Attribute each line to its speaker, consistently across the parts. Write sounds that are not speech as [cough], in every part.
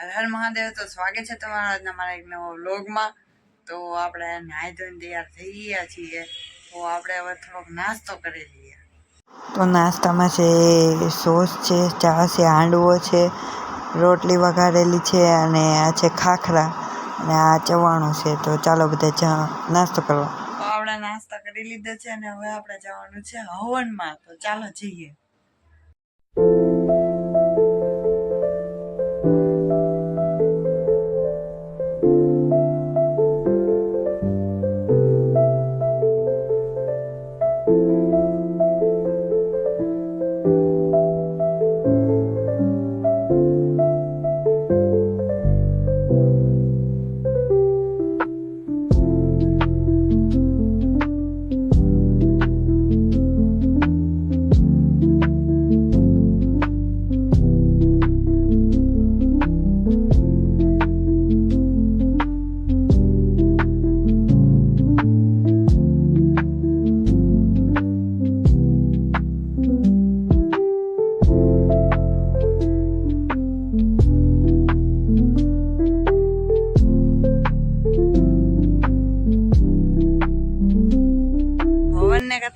Speaker 1: હર મહાદેવ તો સ્વાગત છે તમારા આજના મારા એક નવો વ્લોગમાં. તો આપણે નાહી ધોઈને તૈયાર થઈ ગયા છીએ. તો આપણે હવે થોડોક નાસ્તો કરી લઈએ. તો નાસ્તામાં છે સોસ છે ચા છે હાંડવો છે રોટલી વઘારેલી છે અને આ છે ખાખરા અને આ ચવાણું છે. તો ચાલો બધા નાસ્તો કરવા. તો આપણે નાસ્તા કરી લીધા છે અને હવે આપણે જવાનું છે હવનમાં. તો ચાલો જઈએ. હવનને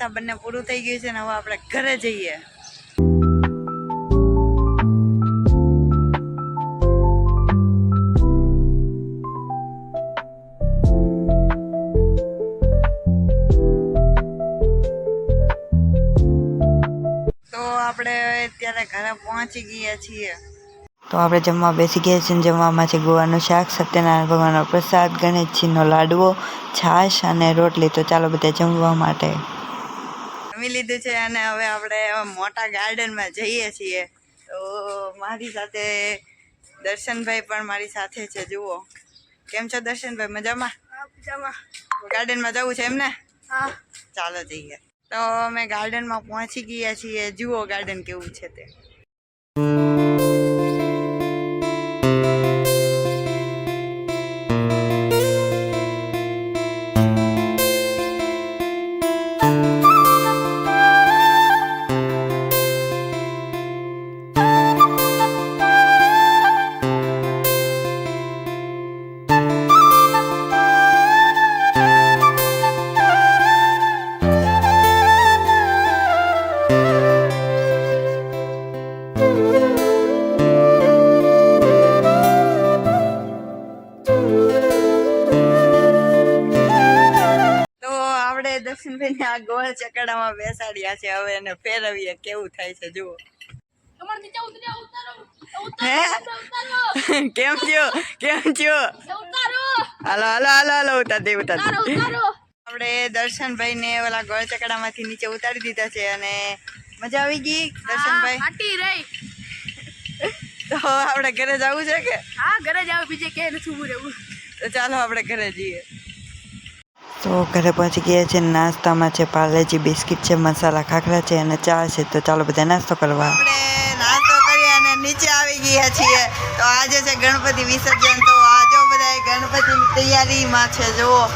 Speaker 1: કથા બંને પૂરું થઈ ગયું છે ને હવે આપણે ઘરે જઈએ. અત્યારે ઘરે પહોંચી ગયા છીએ. તો આપણે જમવા બેસી ગયા છીએ જમવામાં છે ગોવાનું શાક, સત્યનારાયણ ભગવાનનો પ્રસાદ, ગણેશજીનો લાડવો, છાશ અને રોટલી. તો ચાલો બધા જમવા માટે જમી લીધું છે અને હવે આપણે મોટા ગાર્ડનમાં જઈએ છીએ. તો મારી સાથે દર્શનભાઈ પણ મારી સાથે છે જુઓ. કેમ છો દર્શનભાઈ મજામાં? ગાર્ડનમાં જવું છે એમને? ચાલો જઈએ. તો અમે ગાર્ડનમાં પહોંચી ગયા છીએ. જુઓ ગાર્ડન કેવું છે તો. આ ગોળ ચકડામાં બેસાડ્યા છે હવે એને ફેરવીએ કેવું થાય છે જુઓ. [laughs] કેમ થયો કેમ થયો હાલો હાલો હાલો હાલો ઉતારતી ઉતારતી આપણે દર્શનભાઈ ને ઓલા ગોળ ચકડામાંથી નીચે ઉતારી દીધા છે અને મજા આવી ગઈ દર્શનભાઈ?
Speaker 2: હાટી રહી.
Speaker 1: તો આપણે ઘરે જવું છે કે?
Speaker 2: હા ઘરે જાવ બીજે કે નથી રહેવું.
Speaker 1: તો ચાલો આપણે ઘરે જઈએ. તો ઘરે પહોંચી ગયા છે, નાસ્તામાં છે પાર્લેજી બિસ્કિટ છે, મસાલા ખાખરા છે અને ચા છે. તો ચાલો બધા નાસ્તો કરવા. નાસ્તો કરી અને નીચે આવી ગયા છીએ. તો આજે છે ગણપતિ વિસર્જન. તો આજે બધા ગણપતિની તૈયારીમાં છે, જુઓ.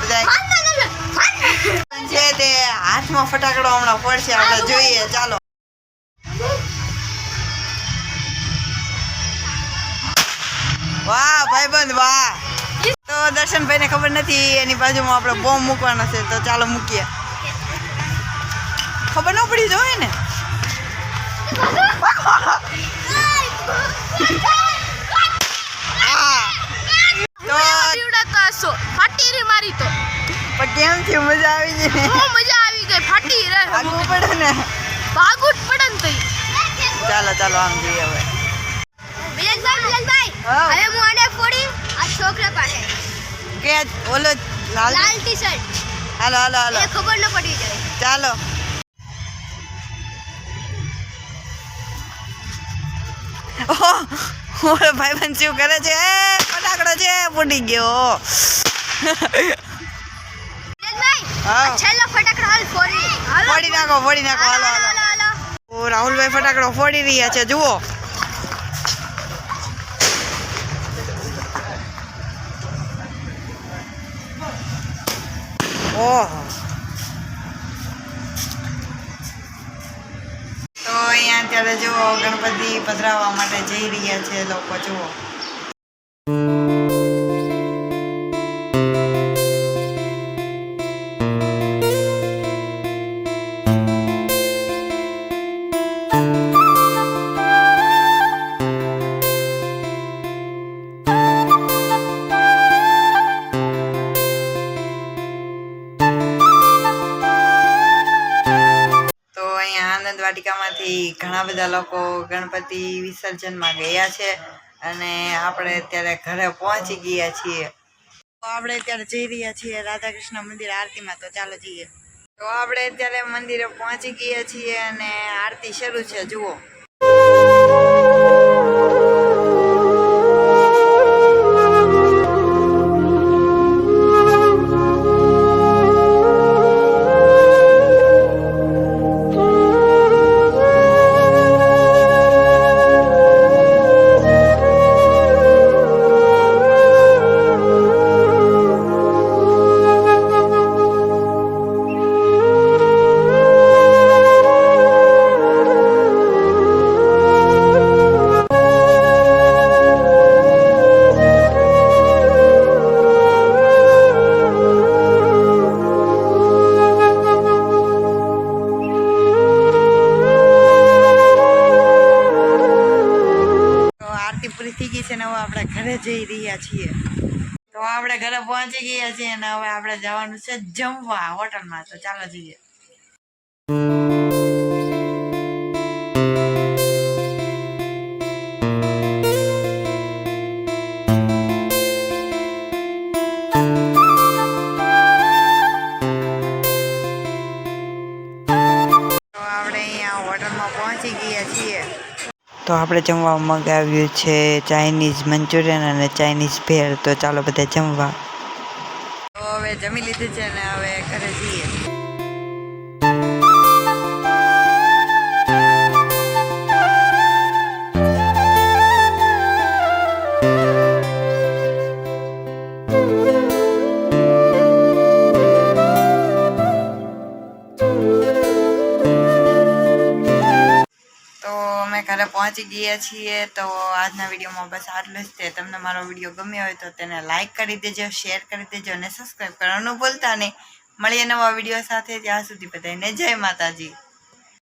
Speaker 1: બધા છે તે હાથમાં ફટાકડો હમણાં પડશે આપણે જોઈએ. ચાલો. વાહ, ભાઈબંધ, વાહ. તો દર્શનભાઈને ખબર નથી એની બાજુમાં આપણે બોમ્બ મૂકવાનો છે તો ચાલો મૂકીએ. ખબર ન પડી જોઈએ ને પણ કેમ થયું મજા આવી ગઈ?
Speaker 2: મજા આવી ગઈ ફાટી રે
Speaker 1: પડે ને.
Speaker 2: ભાગું જ પડે ને
Speaker 1: ચાલો ચાલો આમ જોઈએ હવે.
Speaker 2: મિલનભાઈ મિલનભાઈ હવે હું આને ફોડી છોકરા પાસે.
Speaker 1: કે ઓલો લાલ
Speaker 2: લાલ ટી શર્ટ
Speaker 1: હાલો હાલો. હાલો
Speaker 2: ખબર ન પડી જાય.
Speaker 1: ચાલો. ઓહો, ભાઈ ભાઈબંધ શું કરે છે? એ ફટાકડો છે ફૂટી ગયો.
Speaker 2: છેલ્લો ફટાકડો હાલ ફોડી.
Speaker 1: નાખો ફોડી નાખો. હાલો
Speaker 2: હાલો
Speaker 1: રાહુલભાઈ ફટાકડો ફોડી રહ્યા છે જુઓ. ઓહો તો અહીંયા અત્યારે જુઓ ગણપતિ પધરાવવા માટે જઈ રહ્યા છે લોકો જુઓ. વાટિકામાંથી ઘણા બધા લોકો ગણપતિ વિસર્જનમાં ગયા છે અને આપણે અત્યારે ઘરે પહોંચી ગયા છીએ. તો આપણે અત્યારે જઈ રહ્યા છીએ રાધાકૃષ્ણ મંદિર આરતીમાં, તો ચાલો જઈએ. તો આપણે અત્યારે મંદિરે પહોંચી ગયા છીએ અને આરતી શરૂ છે, જુઓ. થઈ ગઈ છે ને હવે આપણે ઘરે જઈ રહ્યા છીએ. તો આપણે ઘરે પહોંચી ગયા છીએ અને હવે આપણે જવાનું છે જમવા હોટલમાં. તો ચાલો જઈએ. તો આપણે જમવા મગાવ્યું છે ચાઇનીઝ મંચુરિયન અને ચાઇનીઝ ભેળ. તો ચાલો બધા જમવા. હવે જમી લીધું છે ને હવે ઘરે જઈએ. અમે ઘરે પહોંચી ગયા છીએ, તો આજના વિડીયોમાં બસ આટલું જ. તે તમને મારો વીડિયો ગમ્યો હોય તો તેને લાઇક કરી દેજો શેર કરી દેજો અને સબસ્ક્રાઈબ કરવાનું ભૂલતા નહીં. મળીએ નવા વીડિયો સાથે, ત્યાં સુધી બધાને જય માતાજી.